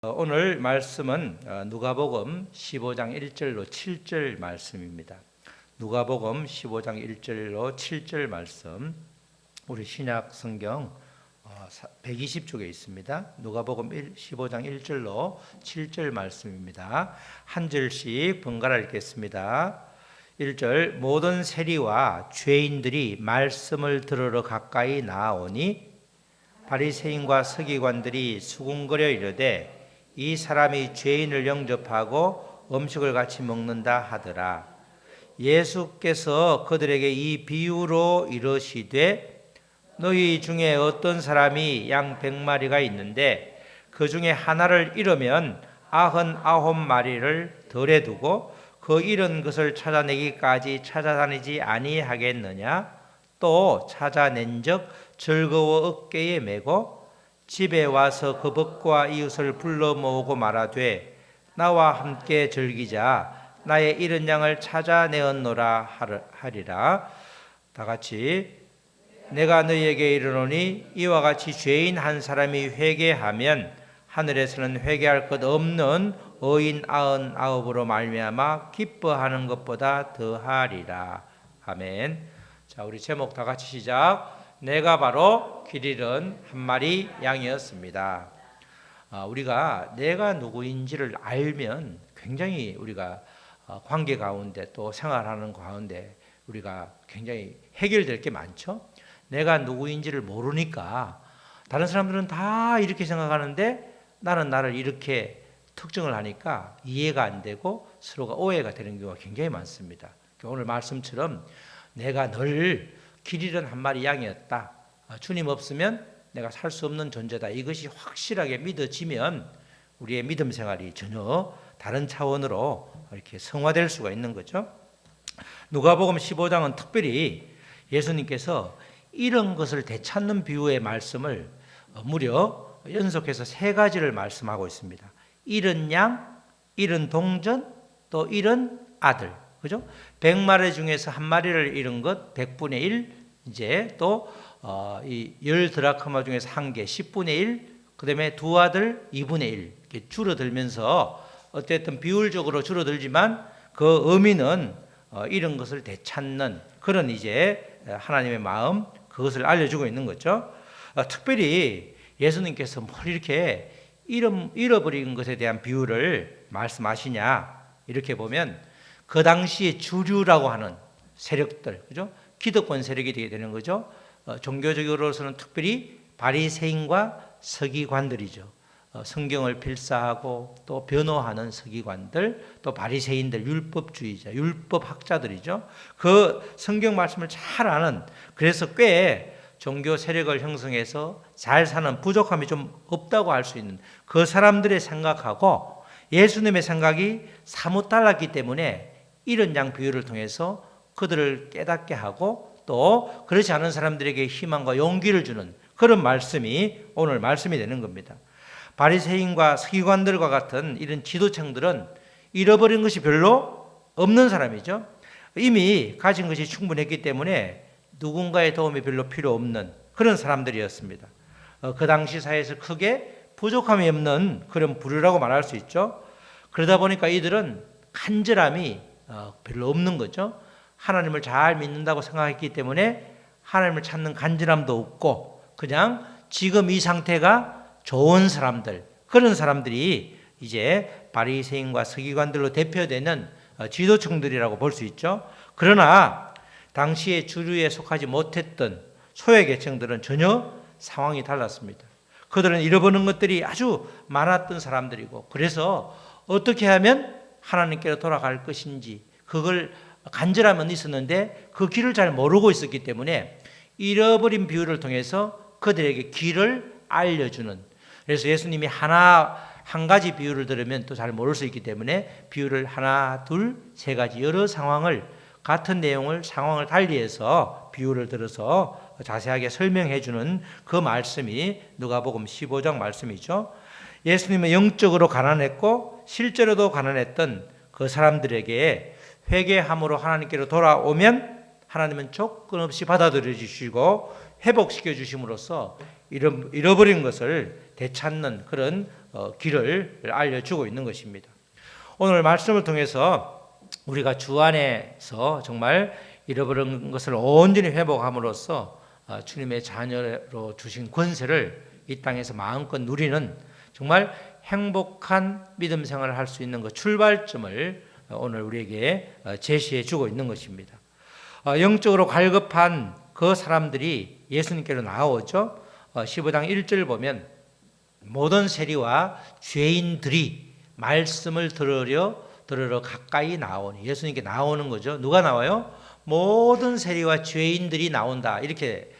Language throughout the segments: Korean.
어, 오늘 말씀은 어, 누가복음 15장 1절로 7절 말씀입니다. 누가복음 15장 1절로 7절 말씀 우리 신약 성경 120쪽에 있습니다. 누가복음 15장 1절로 7절 말씀입니다. 한 절씩 번갈아 읽겠습니다. 1절 모든 세리와 죄인들이 말씀을 들으러 가까이 나아오니 바리새인과 서기관들이 수군거려 이르되 이 사람이 죄인을 영접하고 음식을 같이 먹는다 하더라. 예수께서 그들에게 이 비유로 이르시되 너희 중에 어떤 사람이 양 백마리가 있는데 그 중에 하나를 잃으면 아흔 아홉 마리를 덜에 두고 그 잃은 것을 찾아내기까지 찾아다니지 아니하겠느냐 또 찾아낸 적 즐거워 어깨에 메고 집에 와서 그 법과 이웃을 불러 모으고 말하되 나와 함께 즐기자 나의 잃은 양을 찾아내었노라 하리라 다 같이 내가 너희에게 이르노니 이와 같이 죄인 한 사람이 회개하면 하늘에서는 회개할 것 없는 어인 아흔 아홉으로 말미암아 기뻐하는 것보다 더하리라 아멘. 자 우리 제목 다 같이 시작. 내가 바로 길 잃은 한 마리 양이었습니다. 아, 우리가 내가 누구인지를 알면 굉장히 우리가 어, 관계 가운데 또 생활하는 가운데 우리가 굉장히 해결될 게 많죠. 내가 누구인지를 모르니까 다른 사람들은 다 이렇게 생각하는데 나는 나를 이렇게 특정을 하니까 이해가 안 되고 서로가 오해가 되는 경우가 굉장히 많습니다. 오늘 말씀처럼 내가 늘 길 잃은 한 마리 양이었다. 아, 주님 없으면 내가 살 수 없는 존재다. 이것이 확실하게 믿어지면 우리의 믿음 생활이 전혀 다른 차원으로 이렇게 성화될 수가 있는 거죠. 누가복음 15장은 특별히 예수님께서 이런 것을 되찾는 비유의 말씀을 무려 연속해서 세 가지를 말씀하고 있습니다. 잃은 양, 잃은 동전, 또 잃은 아들. 그죠? 100마리 중에서 한 마리를 잃은 것 100분의 1, 이제 또 어, 이열 드라크마 중에서 한 개, 10분의 1, 그다음에 두 아들 2분의 1 이렇게 줄어들면서 어쨌든 비율적으로 줄어들지만 그 의미는 어, 이런 것을 되찾는 그런 이제 하나님의 마음 그것을 알려주고 있는 거죠. 어, 특별히 예수님께서 뭘 이렇게 잃어, 잃어버린 것에 대한 비유를 말씀하시냐 이렇게 보면 그 당시에 주류라고 하는 세력들 그죠? 기득권 세력이 되게 되는 거죠. 어, 종교적으로서는 특별히 바리새인과 서기관들이죠. 어, 성경을 필사하고 또 변호하는 서기관들, 또 바리새인들, 율법주의자, 율법학자들이죠. 그 성경 말씀을 잘 아는 그래서 꽤 종교 세력을 형성해서 잘 사는 부족함이 좀 없다고 할 수 있는 그 사람들의 생각하고 예수님의 생각이 사뭇 달랐기 때문에 이런 양 비유를 통해서 그들을 깨닫게 하고 또 그렇지 않은 사람들에게 희망과 용기를 주는 그런 말씀이 오늘 말씀이 되는 겁니다. 바리새인과 서기관들과 같은 이런 지도층들은 잃어버린 것이 별로 없는 사람이죠. 이미 가진 것이 충분했기 때문에 누군가의 도움이 별로 필요 없는 그런 사람들이었습니다. 어, 그 당시 사회에서 크게 부족함이 없는 그런 부류라고 말할 수 있죠. 그러다 보니까 이들은 간절함이 어, 별로 없는 거죠. 하나님을 잘 믿는다고 생각했기 때문에 하나님을 찾는 간절함도 없고 그냥 지금 이 상태가 좋은 사람들 그런 사람들이 이제 바리새인과 서기관들로 대표되는 어, 지도층들이라고 볼 수 있죠. 그러나 당시에 주류에 속하지 못했던 소외 계층들은 전혀 상황이 달랐습니다. 그들은 잃어버린 것들이 아주 많았던 사람들이고 그래서 어떻게 하면 하나님께로 돌아갈 것인지 그걸 간절함은 있었는데 그 길을 잘 모르고 있었기 때문에 잃어버린 비유를 통해서 그들에게 길을 알려주는 그래서 예수님이 하나 한 가지 비유를 들으면 또 잘 모를 수 있기 때문에 비유를 하나 둘 세 가지 여러 상황을 같은 내용을 상황을 달리해서 비유를 들어서 자세하게 설명해 주는 그 말씀이 누가복음 15장 말씀이죠. 예수님은 영적으로 가난했고 실제로도 가난했던 그 사람들에게 회개함으로 하나님께로 돌아오면 하나님은 조건 없이 받아들여 주시고 회복시켜 주심으로써 잃어버린 것을 되찾는 그런 어, 길을 알려주고 있는 것입니다. 오늘 말씀을 통해서 우리가 주 안에서 정말 잃어버린 것을 온전히 회복함으로써 어, 주님의 자녀로 주신 권세를 이 땅에서 마음껏 누리는 정말 행복한 믿음 생활을 할 수 있는 그 출발점을 어, 오늘 우리에게 어, 제시해 주고 있는 것입니다. 어, 영적으로 갈급한 그 사람들이 예수님께로 나오죠. 15장 1절 보면 모든 세리와 죄인들이 말씀을 들으려 들으러 가까이 나오니 예수님께 나오는 거죠. 누가 나와요? 모든 세리와 죄인들이 나온다. 이렇게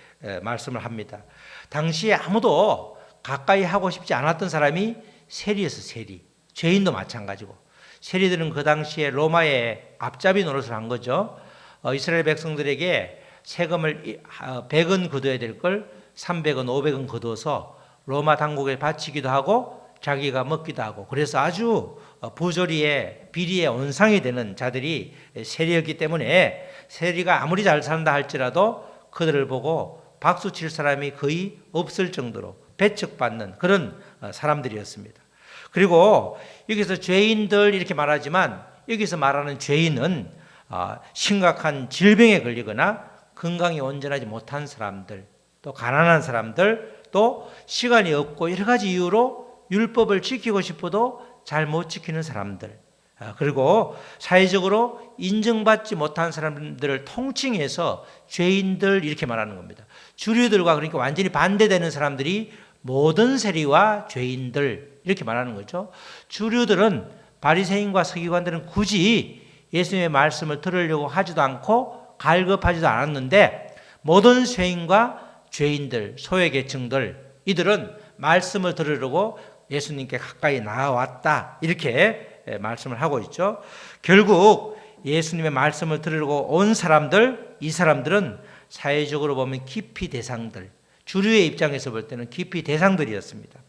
말씀을 합니다. 당시에 아무도 가까이 하고 싶지 않았던 사람이 세리였어, 세리. 죄인도 마찬가지고. 세리들은 그 당시에 로마의 앞잡이 노릇을 한 거죠. 어, 이스라엘 백성들에게 세금을 100원 거둬야 될 걸 300원, 500원 거둬서 로마 당국에 바치기도 하고 자기가 먹기도 하고 그래서 아주 어, 부조리의 비리의 온상이 되는 자들이 세리였기 때문에 세리가 아무리 잘 산다 할지라도 그들을 보고 박수 칠 사람이 거의 없을 정도로 배척받는 그런 어, 사람들이었습니다. 그리고 여기서 죄인들 이렇게 말하지만 여기서 말하는 죄인은 어, 심각한 질병에 걸리거나 건강이 온전하지 못한 사람들, 또 가난한 사람들, 또 시간이 없고 여러 가지 이유로 율법을 지키고 싶어도 잘 못 지키는 사람들, 아, 그리고 사회적으로 인정받지 못한 사람들을 통칭해서 죄인들 이렇게 말하는 겁니다. 주류들과 그러니까 완전히 반대되는 사람들이 모든 세리와 죄인들 이렇게 말하는 거죠. 주류들은 바리새인과 서기관들은 굳이 예수님의 말씀을 들으려고 하지도 않고 갈급하지도 않았는데 모든 죄인과 죄인들, 소외계층들 이들은 말씀을 들으려고 예수님께 가까이 나왔다. 이렇게 말씀을 하고 있죠. 결국 예수님의 말씀을 들으려고 온 사람들, 이 사람들은 사회적으로 보면 깊이 대상들, 주류의 입장에서 볼 때는 깊이 대상들이었습니다.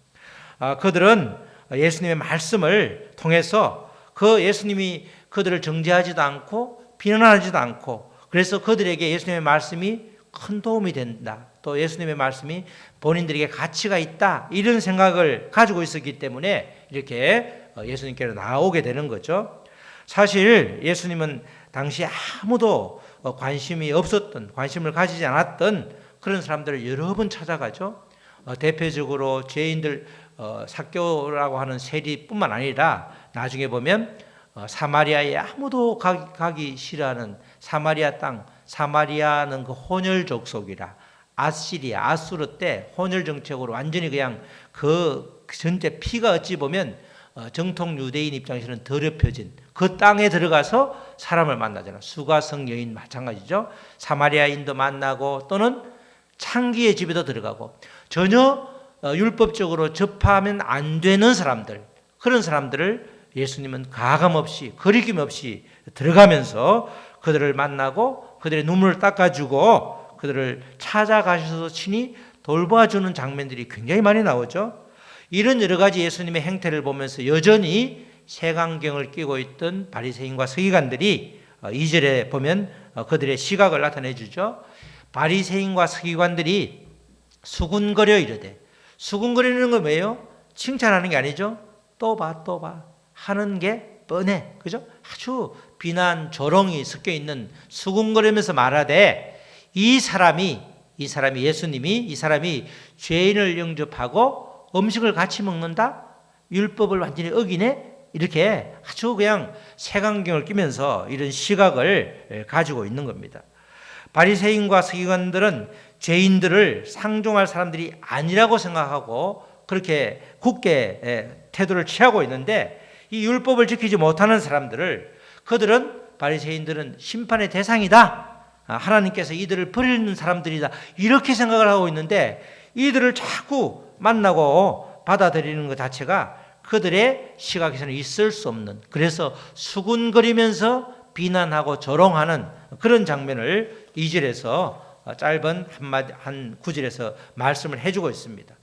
아, 그들은 예수님의 말씀을 통해서 그 예수님이 그들을 정죄하지도 않고 비난하지도 않고 그래서 그들에게 예수님의 말씀이 큰 도움이 된다. 또 예수님의 말씀이 본인들에게 가치가 있다. 이런 생각을 가지고 있었기 때문에 이렇게 예수님께로 나오게 되는 거죠. 사실 예수님은 당시 아무도 관심이 없었던, 관심을 가지지 않았던 그런 사람들을 여러 번 찾아가죠. 대표적으로 죄인들 사교라고 하는 세리뿐만 아니라 나중에 보면 사마리아에 아무도 가기 싫어하는 사마리아 땅 사마리아는 그 혼혈 족속이라 아시리아 아수르 때 혼혈 정책으로 완전히 그냥 그 전체 피가 어찌 보면 어, 정통 유대인 입장에서는 더럽혀진 그 땅에 들어가서 사람을 만나잖아. 수가성 여인 마찬가지죠. 사마리아인도 만나고 또는 창기의 집에도 들어가고 전혀 어, 율법적으로 접하면 안 되는 사람들 그런 사람들을 예수님은 가감 없이 거리낌 없이 들어가면서 그들을 만나고 그들의 눈물을 닦아주고 그들을 찾아가셔서 친히 돌봐주는 장면들이 굉장히 많이 나오죠. 이런 여러 가지 예수님의 행태를 보면서 여전히 색안경을 끼고 있던 바리새인과 서기관들이 2절에 어, 보면 어, 그들의 시각을 나타내 주죠. 바리새인과 서기관들이 수군거려 이르되 수군거리는 건 뭐예요? 칭찬하는 게 아니죠. 또 봐, 또 봐. 하는 게 뻔해. 그죠? 아주 비난, 조롱이 섞여 있는 수군거리면서 말하되 이 사람이 이 사람이 예수님이 이 사람이 죄인을 영접하고 음식을 같이 먹는다? 율법을 완전히 어기네? 이렇게 아주 그냥 색안경을 끼면서 이런 시각을 가지고 있는 겁니다. 바리새인과 서기관들은 죄인들을 상종할 사람들이 아니라고 생각하고 그렇게 굳게 태도를 취하고 있는데 이 율법을 지키지 못하는 사람들을 그들은 바리새인들은 심판의 대상이다. 아, 하나님께서 이들을 버리는 사람들이다. 이렇게 생각을 하고 있는데 이들을 자꾸 만나고 받아들이는 것 자체가 그들의 시각에서는 있을 수 없는 그래서 수군거리면서 비난하고 조롱하는 그런 장면을 이절에서 짧은 한마디 한 구절에서 말씀을 해주고 있습니다.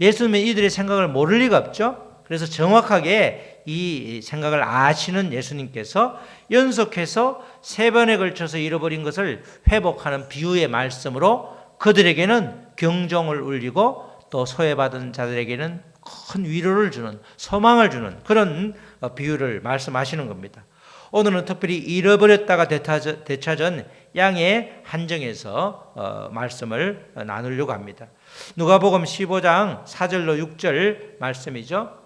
예수님은 이들의 생각을 모를 리가 없죠. 그래서 정확하게 이 생각을 아시는 예수님께서 연속해서 세 번에 걸쳐서 잃어버린 것을 회복하는 비유의 말씀으로 그들에게는 경종을 울리고 또 소외받은 자들에게는 큰 위로를 주는 소망을 주는 그런 어, 비유를 말씀하시는 겁니다. 오늘은 특별히 잃어버렸다가 되찾- 되찾은 양의 한정에서 어, 말씀을 어, 나누려고 합니다. 누가복음 15장 4절로 6절 말씀이죠.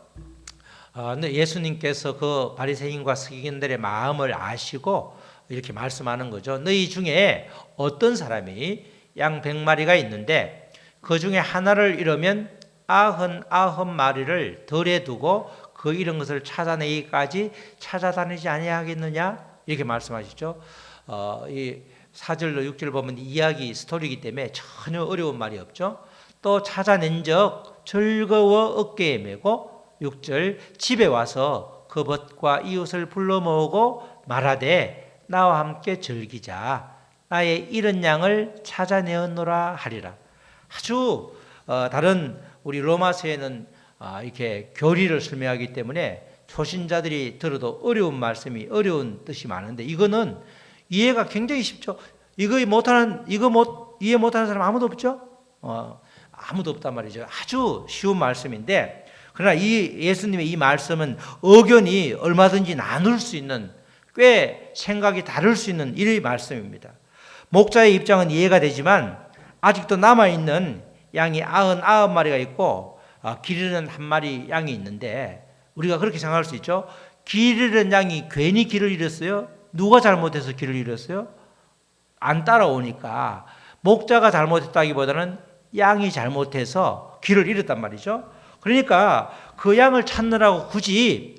어, 예수님께서 그 바리새인과 서기관들의 마음을 아시고 이렇게 말씀하는 거죠. 너희 중에 어떤 사람이 양 100마리가 있는데 그 중에 하나를 잃으면 아흔 아흔 마리를 덜에 두고 그 잃은 것을 찾아내기까지 찾아다니지 아니하겠느냐 이렇게 말씀하시죠. 어, 이 4절로 6절 보면 이야기 스토리이기 때문에 전혀 어려운 말이 없죠. 또 찾아낸 적 즐거워 어깨에 메고 6절 집에 와서 그 벗과 이웃을 불러 모으고 말하되 나와 함께 즐기자 나의 잃은 양을 찾아내었노라 하리라 아주 어, 다른 우리 로마서에는 아, 이렇게 교리를 설명하기 때문에 초신자들이 들어도 어려운 말씀이 어려운 뜻이 많은데 이거는 이해가 굉장히 쉽죠. 이거 못하는 이거 못 이해 못하는 사람 아무도 없죠. 어, 아무도 없단 말이죠. 아주 쉬운 말씀인데 그러나 이 예수님의 이 말씀은 의견이 얼마든지 나눌 수 있는 꽤 생각이 다를 수 있는 이 말씀입니다. 목자의 입장은 이해가 되지만 아직도 남아 있는 양이 아흔 아홉 마리가 있고 아, 기르는 한 마리 양이 있는데 우리가 그렇게 생각할 수 있죠. 기르는 양이 괜히 길을 잃었어요. 누가 잘못해서 길을 잃었어요? 안 따라오니까 목자가 잘못했다기보다는 양이 잘못해서 길을 잃었단 말이죠. 그러니까 그 양을 찾느라고 굳이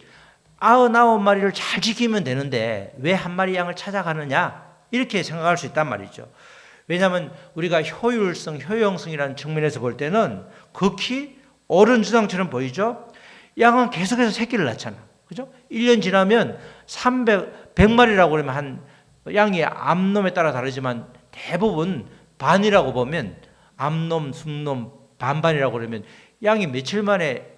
아흔아홉 마리를 잘 지키면 되는데 왜 한 마리 양을 찾아가느냐 이렇게 생각할 수 있단 말이죠. 왜냐하면 우리가 효율성, 효용성이라는 측면에서 볼 때는 극히 옳은 주장처럼 보이죠. 양은 계속해서 새끼를 낳잖아. 그죠? 1년 지나면 300, 100마리라고 그러면 한 양이 암놈에 따라 다르지만 대부분 반이라고 보면 암놈, 순놈, 반반이라고 그러면 양이 며칠 만에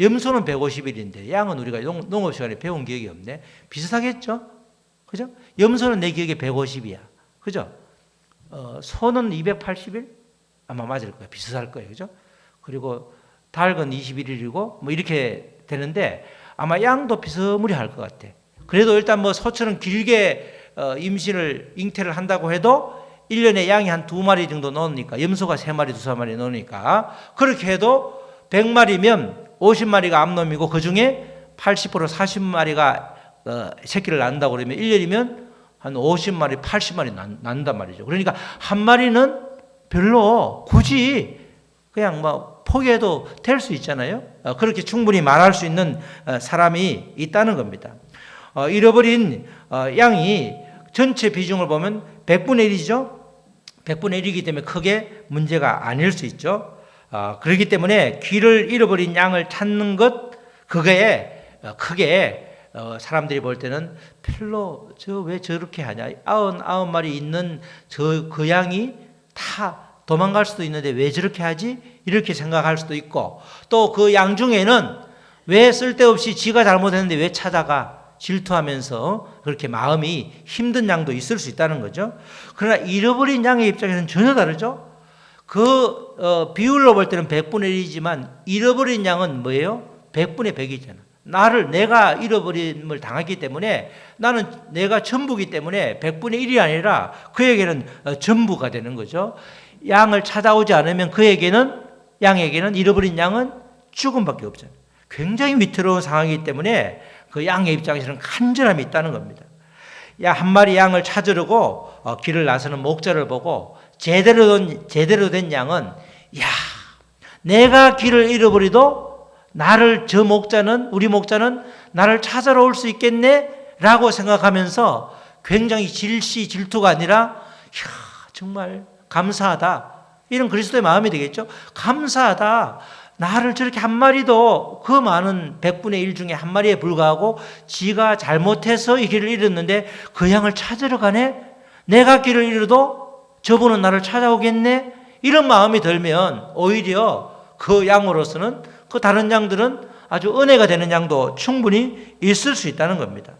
염소는 150일인데 양은 우리가 농- 농업 시간에 배운 기억이 없네. 비슷하겠죠? 그죠? 염소는 내 기억에 150이야. 그죠? 어, 소는 280일? 아마 맞을 거예요. 비슷할 거예요. 그죠? 그리고 닭은 21일이고 뭐 이렇게 되는데 아마 양도 비스무리할 것 같아. 그래도 일단 뭐 소처럼 길게 어, 임신을 잉태를 한다고 해도 1년에 양이 한 두 마리 정도 넣으니까 염소가 세 마리 두세 마리 넣으니까 그렇게 해도 100마리면 50마리가 암놈이고 그 중에 80% 40마리가 어, 새끼를 낳는다고 그러면 1년이면 한 50마리, 80마리 난, 난단 말이죠. 그러니까 한 마리는 별로 굳이 그냥 뭐 포기해도 될 수 있잖아요. 어, 그렇게 충분히 말할 수 있는 어, 사람이 있다는 겁니다. 어, 잃어버린 어, 양이 전체 비중을 보면 100분의 1이죠. 100분의 1이기 때문에 크게 문제가 아닐 수 있죠. 어, 그렇기 때문에 귀를 잃어버린 양을 찾는 것 그거에 어, 크게 어, 사람들이 볼 때는 별로 저 왜 저렇게 하냐 아흔 아홉 마리 있는 저 그 양이 다 도망갈 수도 있는데 왜 저렇게 하지 이렇게 생각할 수도 있고 또 그 양 중에는 왜 쓸데없이 지가 잘못했는데 왜 찾아가 질투하면서 그렇게 마음이 힘든 양도 있을 수 있다는 거죠. 그러나 잃어버린 양의 입장에서는 전혀 다르죠. 그 어, 비율로 볼 때는 100분의 1이지만 잃어버린 양은 뭐예요? 100분의 100이잖아. 나를 내가 잃어버림을 당했기 때문에 나는 내가 전부기 때문에 100분의 1이 아니라 그에게는 어, 전부가 되는 거죠. 양을 찾아오지 않으면 그에게는 양에게는 잃어버린 양은 죽음밖에 없잖아요. 굉장히 위태로운 상황이기 때문에 그 양의 입장에서는 간절함이 있다는 겁니다. 야, 한 마리 양을 찾으려고 어, 길을 나서는 목자를 보고 제대로 된, 제대로 된 양은 야, 내가 길을 잃어버리도 나를 저 목자는 우리 목자는 나를 찾아러 올 수 있겠네 라고 생각하면서 굉장히 질시 질투가 아니라 야, 정말 감사하다. 이런 그리스도의 마음이 되겠죠. 감사하다. 나를 저렇게 한 마리도 그 많은 100분의 1 중에 한 마리에 불과하고 지가 잘못해서 이 길을 잃었는데 그 양을 찾으러 가네? 내가 길을 잃어도 저분은 나를 찾아오겠네? 이런 마음이 들면 오히려 그 양으로서는 그 다른 양들은 아주 은혜가 되는 양도 충분히 있을 수 있다는 겁니다.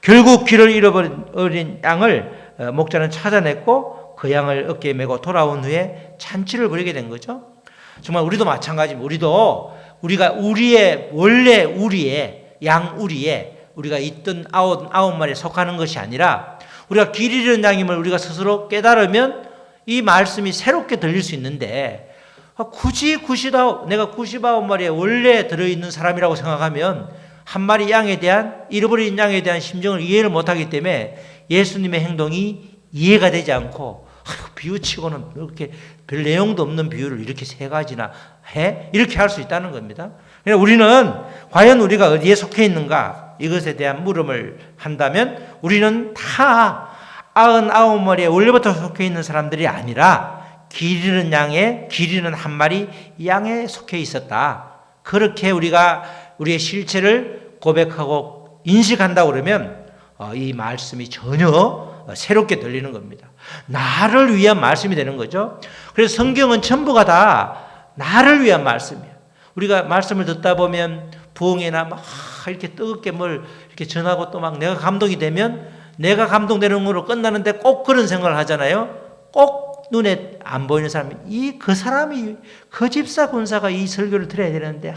결국 길을 잃어버린 양을 어, 목자는 찾아냈고 그 양을 어깨에 메고 돌아온 후에 잔치를 벌이게 된 거죠. 정말 우리도 마찬가지입니다. 우리도 우리가 우리의 원래 우리의 양 우리의 우리가 있던 아홉 아홉 마리에 속하는 것이 아니라 우리가 길 잃은 양임을 우리가 스스로 깨달으면 이 말씀이 새롭게 들릴 수 있는데 아, 굳이 99 내가 99마리에 원래 들어 있는 사람이라고 생각하면 한 마리 양에 대한 잃어버린 양에 대한 심정을 이해를 못 하기 때문에 예수님의 행동이 이해가 되지 않고 비유치고는 이렇게 별 내용도 없는 비유를 이렇게 세 가지나 해 이렇게 할 수 있다는 겁니다. 그러니까 우리는 과연 우리가 어디에 속해 있는가 이것에 대한 물음을 한다면 우리는 다 아흔아홉 마리에 원래부터 속해 있는 사람들이 아니라 길 잃은 양에 길 잃은 한 마리 양에 속해 있었다. 그렇게 우리가 우리의 실체를 고백하고 인식한다 그러면 어, 이 말씀이 전혀 어, 새롭게 들리는 겁니다. 나를 위한 말씀이 되는 거죠. 그래서 성경은 전부가 다 나를 위한 말씀이야. 우리가 말씀을 듣다 보면 부흥이나 막 이렇게 뜨겁게 뭘 이렇게 전하고 또 막 내가 감동이 되면 내가 감동되는 걸로 끝나는데 꼭 그런 생각을 하잖아요. 꼭 눈에 안 보이는 사람이 이 그 사람이 그 집사 군사가 이 설교를 들어야 되는데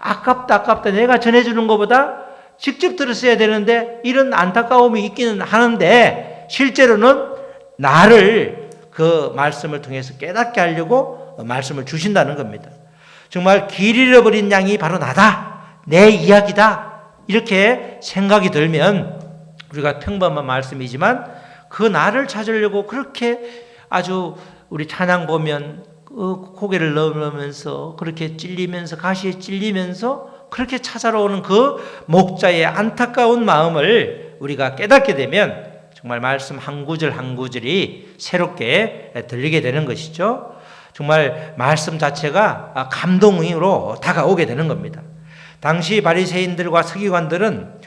아깝다 아깝다 내가 전해주는 것보다 직접 들었어야 되는데 이런 안타까움이 있기는 하는데 실제로는 나를 그 말씀을 통해서 깨닫게 하려고 말씀을 주신다는 겁니다. 정말 길 잃어버린 양이 바로 나다. 내 이야기다. 이렇게 생각이 들면 우리가 평범한 말씀이지만 그 나를 찾으려고 그렇게 아주 우리 찬양 보면 그 고개를 넘으면서 그렇게 찔리면서 가시에 찔리면서 그렇게 찾아오는 그 목자의 안타까운 마음을 우리가 깨닫게 되면 정말 말씀 한 구절 한 구절이 새롭게 들리게 되는 것이죠. 정말 말씀 자체가 감동으로 다가오게 되는 겁니다. 당시 바리새인들과 서기관들은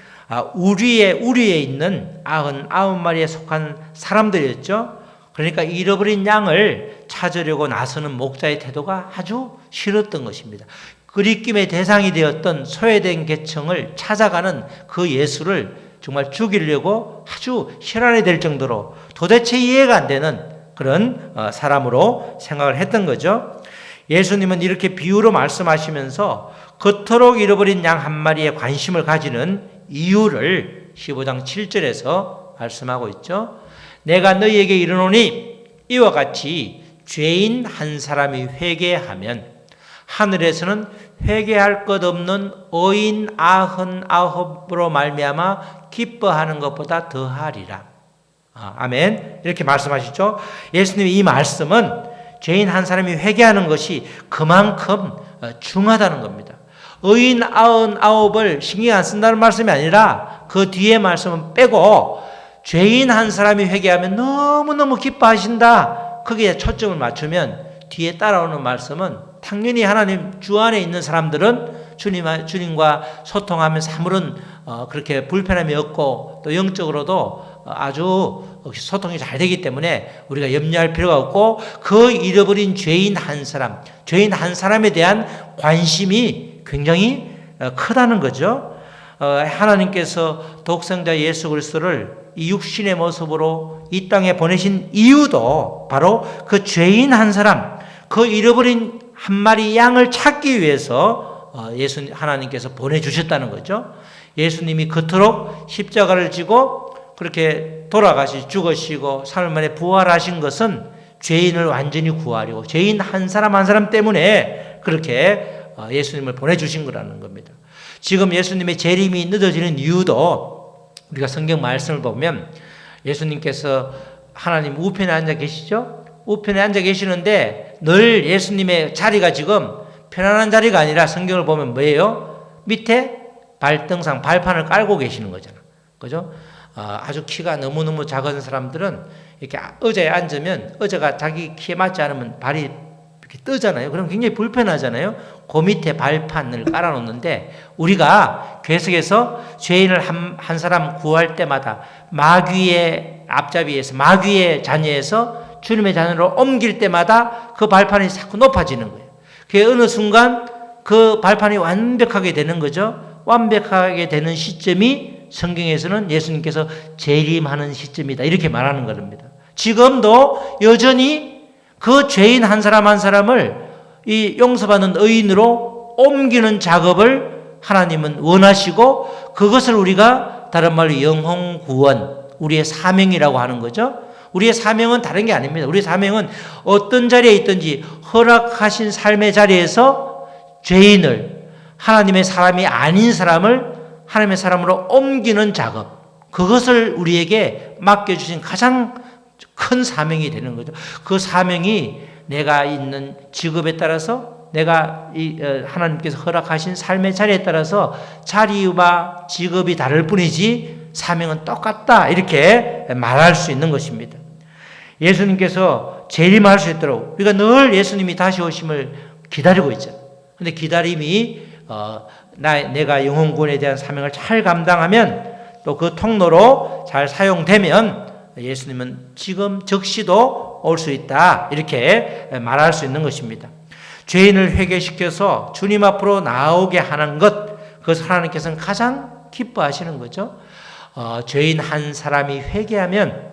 우리의 우리에 있는 아흔 아홉 마리에 속한 사람들이었죠. 그러니까 잃어버린 양을 찾으려고 나서는 목자의 태도가 아주 싫었던 것입니다. 그리낌의 대상이 되었던 소외된 계층을 찾아가는 그 예수를 정말 죽이려고 아주 혈안이 될 정도로 도대체 이해가 안 되는 그런 사람으로 생각을 했던 거죠. 예수님은 이렇게 비유로 말씀하시면서 그토록 잃어버린 양 한 마리에 관심을 가지는 이유를 15장 7절에서 말씀하고 있죠. 내가 너희에게 이르노니 이와 같이 죄인 한 사람이 회개하면 하늘에서는 회개할 것 없는 어인 아흔 아홉으로 말미암아 기뻐하는 것보다 더하리라. 아, 아멘. 이렇게 말씀하시죠. 예수님의 이 말씀은 죄인 한 사람이 회개하는 것이 그만큼 중하다는 겁니다. 의인 아흔 아홉을 신경 안 쓴다는 말씀이 아니라 그 뒤에 말씀은 빼고 죄인 한 사람이 회개하면 너무너무 기뻐하신다. 거기에 초점을 맞추면 뒤에 따라오는 말씀은 당연히 하나님 주 안에 있는 사람들은 주님, 주님과 소통하면서 아무런 어, 그렇게 불편함이 없고 또 영적으로도 아주 소통이 잘 되기 때문에 우리가 염려할 필요가 없고 그 잃어버린 죄인 한 사람, 죄인 한 사람에 대한 관심이 굉장히 크다는 거죠. 어, 하나님께서 독생자 예수 그리스도를 이 육신의 모습으로 이 땅에 보내신 이유도 바로 그 죄인 한 사람, 그 잃어버린 한 마리 양을 찾기 위해서 어, 예수 하나님께서 보내 주셨다는 거죠. 예수님이 그토록 십자가를 지고 그렇게 돌아가시 죽으시고 사흘 만에 부활하신 것은 죄인을 완전히 구하려고 죄인 한 사람 한 사람 때문에 그렇게 어, 예수님을 보내 주신 거라는 겁니다. 지금 예수님의 재림이 늦어지는 이유도 우리가 성경 말씀을 보면 예수님께서 하나님 우편에 앉아 계시죠? 우편에 앉아 계시는데 늘 예수님의 자리가 지금 편안한 자리가 아니라 성경을 보면 뭐예요? 밑에 발등상, 발판을 깔고 계시는 거잖아. 그죠? 어, 아주 키가 너무너무 작은 사람들은 이렇게 의자에 앉으면 의자가 자기 키에 맞지 않으면 발이 이렇게 뜨잖아요. 그럼 굉장히 불편하잖아요. 그 밑에 발판을 깔아놓는데 우리가 계속해서 죄인을 한, 한 사람 구할 때마다 마귀의 앞잡이에서 마귀의 자녀에서 주님의 자녀로 옮길 때마다 그 발판이 자꾸 높아지는 거예요. 그 어느 순간 그 발판이 완벽하게 되는 거죠. 완벽하게 되는 시점이 성경에서는 예수님께서 재림하는 시점이다. 이렇게 말하는 겁니다. 지금도 여전히 그 죄인 한 사람 한 사람을 이 용서받는 의인으로 옮기는 작업을 하나님은 원하시고 그것을 우리가 다른 말로 영혼 구원, 우리의 사명이라고 하는 거죠. 우리의 사명은 다른 게 아닙니다. 우리의 사명은 어떤 자리에 있든지 허락하신 삶의 자리에서 죄인을 하나님의 사람이 아닌 사람을 하나님의 사람으로 옮기는 작업. 그것을 우리에게 맡겨주신 가장 큰 사명이 되는 거죠. 그 사명이 내가 있는 직업에 따라서 내가 이 어, 하나님께서 허락하신 삶의 자리에 따라서 자리와 직업이 다를 뿐이지 사명은 똑같다 이렇게 말할 수 있는 것입니다. 예수님께서 재림할 수 있도록 우리가 늘 예수님이 다시 오심을 기다리고 있죠. 근데 기다림이 어, 나 내가 영혼권에 대한 사명을 잘 감당하면 또 그 통로로 잘 사용되면 예수님은 지금 즉시도 올 수 있다 이렇게 말할 수 있는 것입니다. 죄인을 회개시켜서 주님 앞으로 나오게 하는 것, 그것을 하나님께서는 가장 기뻐하시는 거죠. 어, 죄인 한 사람이 회개하면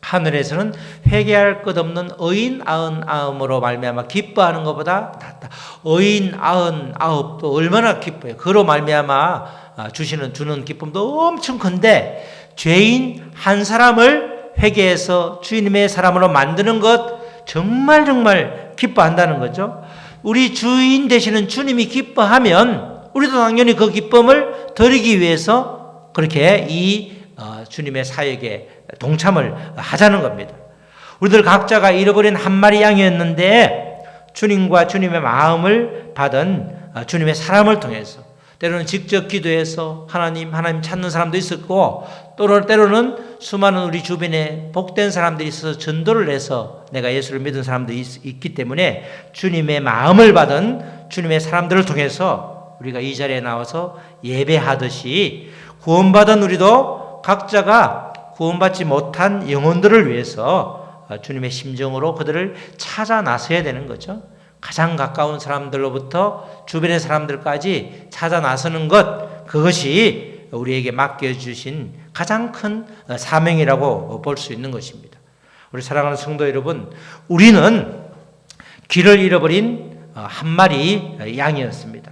하늘에서는 회개할 것 없는 의인 아흔 아홉으로 말미암아 기뻐하는 것보다 낫다. 의인 아흔 아홉도 얼마나 기뻐요. 그로 말미암아 주시는 주는 기쁨도 엄청 큰데 죄인 한 사람을 회개해서 주님의 사람으로 만드는 것 정말 정말 기뻐한다는 거죠. 우리 주인 되시는 주님이 기뻐하면 우리도 당연히 그 기쁨을 드리기 위해서 그렇게 이 어, 주님의 사역에 동참을 하자는 겁니다. 우리들 각자가 잃어버린 한 마리 양이었는데 주님과 주님의 마음을 받은 어, 주님의 사람을 통해서 때로는 직접 기도해서 하나님 하나님 찾는 사람도 있었고 또는 때로는 수많은 우리 주변에 복된 사람들이 있어서 전도를 해서 내가 예수를 믿은 사람도 있, 있기 때문에 주님의 마음을 받은 주님의 사람들을 통해서 우리가 이 자리에 나와서 예배하듯이 구원받은 우리도 각자가 구원받지 못한 영혼들을 위해서 주님의 심정으로 그들을 찾아 나서야 되는 거죠. 가장 가까운 사람들로부터 주변의 사람들까지 찾아 나서는 것, 그것이 우리에게 맡겨주신 가장 큰 사명이라고 볼 수 있는 것입니다. 우리 사랑하는 성도 여러분, 우리는 길을 잃어버린 한 마리 양이었습니다.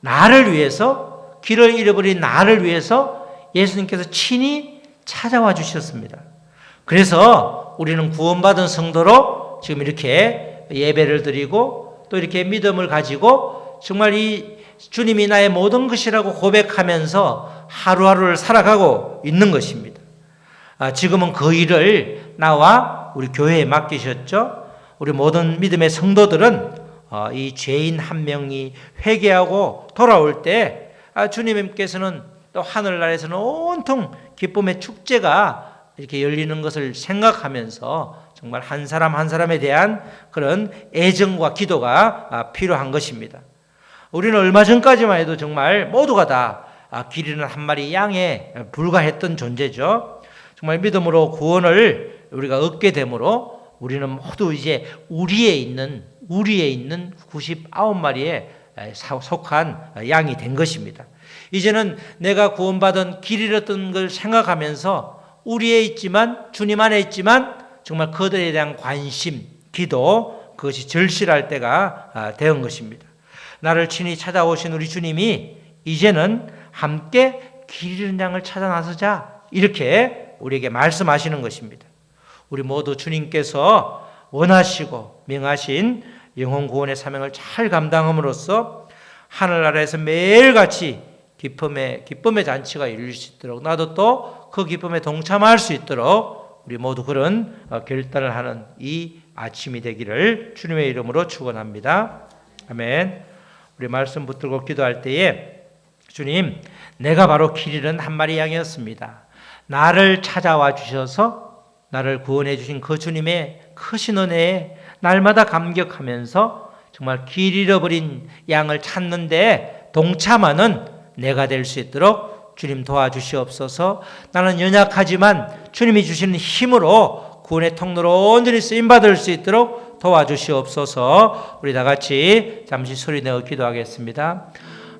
나를 위해서, 길을 잃어버린 나를 위해서 예수님께서 친히 찾아와 주셨습니다. 그래서 우리는 구원받은 성도로 지금 이렇게 예배를 드리고 또 이렇게 믿음을 가지고 정말 이 주님이 나의 모든 것이라고 고백하면서 하루하루를 살아가고 있는 것입니다. 아, 지금은 그 일을 나와 우리 교회에 맡기셨죠. 우리 모든 믿음의 성도들은 어, 이 죄인 한 명이 회개하고 돌아올 때 아, 주님께서는 또 하늘나라에서는 온통 기쁨의 축제가 이렇게 열리는 것을 생각하면서 정말 한 사람 한 사람에 대한 그런 애정과 기도가 아, 필요한 것입니다. 우리는 얼마 전까지만 해도 정말 모두가 다 아, 길이는 한 마리 양에 불과했던 존재죠. 정말 믿음으로 구원을 우리가 얻게 되므로 우리는 모두 이제 우리에 있는 우리에 있는 99마리에 속한 양이 된 것입니다. 이제는 내가 구원받은 길 잃었던 걸 생각하면서 우리에 있지만 주님 안에 있지만 정말 그들에 대한 관심, 기도 그것이 절실할 때가 되은 것입니다. 나를 친히 찾아오신 우리 주님이 이제는 함께 길 잃은 양을 찾아 나서자 이렇게 우리에게 말씀하시는 것입니다. 우리 모두 주님께서 원하시고 명하신 영혼 구원의 사명을 잘 감당함으로써 하늘 나라에서 매일같이 기쁨의 기쁨의 잔치가 이룰 수 있도록 나도 또 그 기쁨에 동참할 수 있도록 우리 모두 그런 어, 결단을 하는 이 아침이 되기를 주님의 이름으로 축원합니다. 아멘. 우리 말씀 붙들고 기도할 때에 주님, 내가 바로 길 잃은 한 마리 양이었습니다. 나를 찾아와 주셔서 나를 구원해 주신 그 주님의 크신 은혜에 날마다 감격하면서 정말 길 잃어버린 양을 찾는데 동참하는 내가 될 수 있도록 주님 도와주시옵소서. 나는 연약하지만 주님이 주시는 힘으로 구원의 통로로 온전히 쓰임 받을 수 있도록 도와주시옵소서. 우리 다 같이 잠시 소리 내어 기도하겠습니다.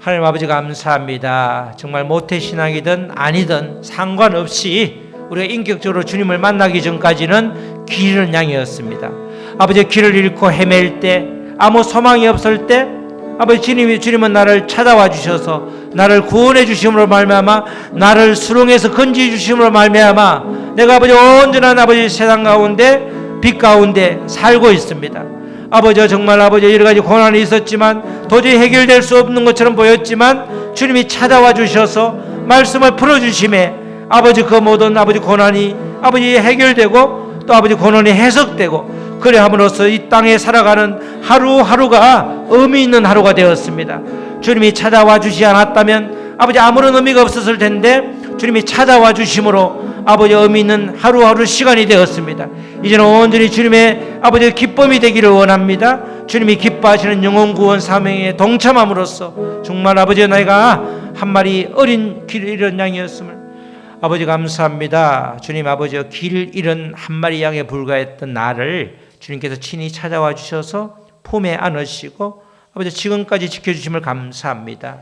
하나님 아버지 감사합니다. 정말 모태 신앙이든 아니든 상관없이 우리가 인격적으로 주님을 만나기 전까지는 길을 양이었습니다. 아버지 길을 잃고 헤맬 때 아무 소망이 없을 때 아버지 주님이 주님은 나를 찾아와 주셔서 나를 구원해 주심으로 말미암아 나를 수렁에서 건지 주심으로 말미암아 내가 아버지 온전한 아버지 세상 가운데 빛 가운데 살고 있습니다. 아버지 정말 아버지 여러 가지 고난이 있었지만 도저히 해결될 수 없는 것처럼 보였지만 주님이 찾아와 주셔서 말씀을 풀어 주심에 아버지 그 모든 아버지 고난이 아버지 해결되고 또 아버지 고난이 해석되고 그래 함으로써 이 땅에 살아가는 하루하루가 의미 있는 하루가 되었습니다. 주님이 찾아와 주시 않았다면 아버지 아무런 의미가 없었을 텐데 주님이 찾아와 주심으로 아버지 의미 있는 하루하루 시간이 되었습니다. 이제는 온전히 주님의 아버지 기쁨이 되기를 원합니다. 주님이 기뻐하시는 영혼 구원 사명에 동참함으로써 정말 아버지 나이가 한 마리 어린 길 잃은 양이었음을 아버지 감사합니다. 주님 아버지 길 잃은 한 마리 양에 불과했던 나를 주님께서 친히 찾아와 주셔서 품에 안으시고 아버지 지금까지 지켜주심을 감사합니다.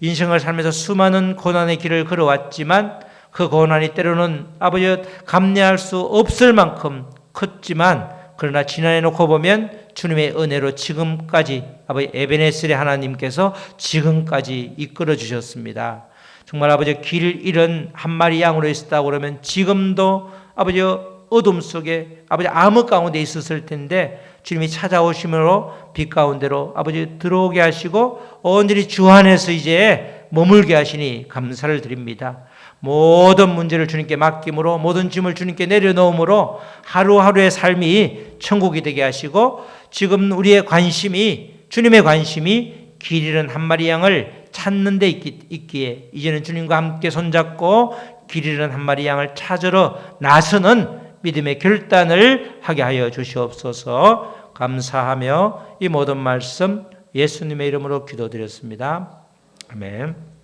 인생을 살면서 수많은 고난의 길을 걸어왔지만 그 고난이 때로는 아버지 감내할 수 없을 만큼 컸지만 그러나 지난해 놓고 보면 주님의 은혜로 지금까지 아버지 에베네스의 하나님께서 지금까지 이끌어 주셨습니다. 정말 아버지 길 잃은 한 마리 양으로 있었다고 그러면 지금도 아버지 어둠 속에 아버지 암흑 가운데 있었을 텐데 주님이 찾아오심으로 빛 가운데로 아버지 들어오게 하시고 온전히 주 안에서 이제 머물게 하시니 감사를 드립니다. 모든 문제를 주님께 맡김으로 모든 짐을 주님께 내려놓음으로 하루하루의 삶이 천국이 되게 하시고 지금 우리의 관심이 주님의 관심이 길 잃은 한 마리 양을 찾는 데 있기, 있기에 이제는 주님과 함께 손잡고 길 잃은 한 마리 양을 찾으러 나서는 믿음의 결단을 하게 하여 주시옵소서 감사하며 이 모든 말씀 예수님의 이름으로 기도드렸습니다. 아멘.